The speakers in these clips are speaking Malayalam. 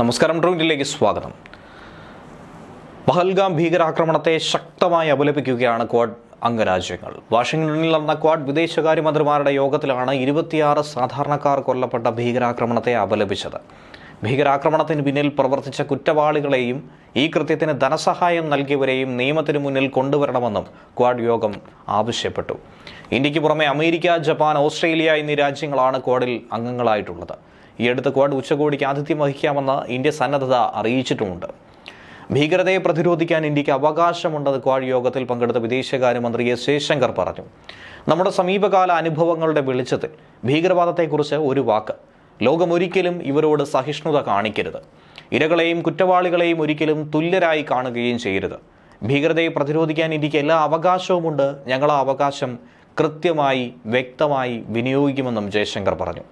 നമസ്കാരം ട്രൂവിലേക്ക് സ്വാഗതം. പഹൽഗാം ഭീകരാക്രമണത്തെ ശക്തമായി അപലപിക്കുകയാണ് ക്വാഡ് അംഗരാജ്യങ്ങൾ. വാഷിംഗ്ടണിൽ നടന്ന ക്വാഡ് വിദേശകാര്യമന്ത്രിമാരുടെ യോഗത്തിലാണ് ഇരുപത്തിയാറ് സാധാരണക്കാർ കൊല്ലപ്പെട്ട ഭീകരാക്രമണത്തെ അപലപിച്ചത്. ഭീകരാക്രമണത്തിന് പിന്നിൽ പ്രവർത്തിച്ച കുറ്റവാളികളെയും ഈ കൃത്യത്തിന് ധനസഹായം നൽകിയവരെയും നിയമത്തിന് മുന്നിൽ കൊണ്ടുവരണമെന്നും ക്വാഡ് യോഗം ആവശ്യപ്പെട്ടു. ഇന്ത്യയ്ക്ക് പുറമെ അമേരിക്ക ജപ്പാൻ ഓസ്ട്രേലിയ എന്നീ രാജ്യങ്ങളാണ് ക്വാഡിൽ അംഗങ്ങളായിട്ടുള്ളത്. ഈ അടുത്ത് ക്വാഡ് ഉച്ചകോടിക്ക് ആതിഥ്യം വഹിക്കാമെന്ന് ഇന്ത്യ സന്നദ്ധത അറിയിച്ചിട്ടുമുണ്ട്. ഭീകരതയെ പ്രതിരോധിക്കാൻ ഇന്ത്യയ്ക്ക് അവകാശമുണ്ടെന്ന് ക്വാഡ് യോഗത്തിൽ പങ്കെടുത്ത വിദേശകാര്യമന്ത്രി എസ് ജയശങ്കർ പറഞ്ഞു. നമ്മുടെ സമീപകാല അനുഭവങ്ങളുടെ വെളിച്ചത്തിൽ ഭീകരവാദത്തെക്കുറിച്ച് ഒരു വാക്ക്. ലോകമൊരിക്കലും ഇവരോട് സഹിഷ്ണുത കാണിക്കരുത്. ഇരകളെയും കുറ്റവാളികളെയും ഒരിക്കലും തുല്യരായി കാണുകയും ചെയ്യരുത്. ഭീകരതയെ പ്രതിരോധിക്കാൻ ഇന്ത്യയ്ക്ക് എല്ലാ അവകാശവുമുണ്ട്. ഞങ്ങൾ ആ അവകാശം കൃത്യമായി വ്യക്തമായി വിനിയോഗിക്കുമെന്നും ജയശങ്കർ പറഞ്ഞു.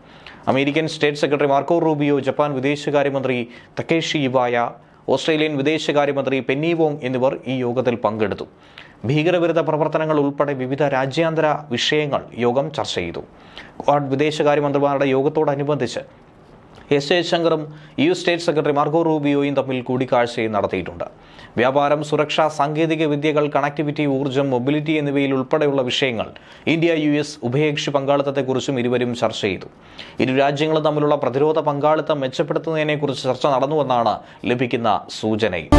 American state secretary Marco Rubio Japan വിദേശകാര്യമന്ത്രി തക്കേഷി ഇവായ ഓസ്ട്രേലിയൻ വിദേശകാര്യമന്ത്രി പെന്നി വോങ് എന്നിവർ ഈ യോഗത്തിൽ പങ്കെടുത്തു. ഭീകരവിരുദ്ധ പ്രവർത്തനങ്ങൾ ഉൾപ്പെടെ വിവിധ രാജ്യാന്തര വിഷയങ്ങൾ യോഗം ചർച്ച ചെയ്തു. ക്വാഡ് വിദേശകാര്യമന്ത്രിമാരുടെ യോഗത്തോടനുബന്ധിച്ച് എസ് ജയശങ്കറും യു സ്റ്റേറ്റ് സെക്രട്ടറി മാർഗോ റൂബിയോയും തമ്മിൽ കൂടിക്കാഴ്ചയും നടത്തിയിട്ടുണ്ട്. വ്യാപാരം സുരക്ഷ സാങ്കേതിക വിദ്യകൾ കണക്ടിവിറ്റി ഊർജം മൊബിലിറ്റി എന്നിവയിൽ ഉൾപ്പെടെയുള്ള വിഷയങ്ങൾ ഇന്ത്യ യു എസ് ഉഭയകക്ഷി പങ്കാളിത്തത്തെക്കുറിച്ചും ഇരുവരും ചർച്ച ചെയ്തു. ഇരു രാജ്യങ്ങളും തമ്മിലുള്ള പ്രതിരോധ പങ്കാളിത്തം മെച്ചപ്പെടുത്തുന്നതിനെക്കുറിച്ച് ചർച്ച നടന്നുവെന്നാണ് ലഭിക്കുന്ന സൂചനയും.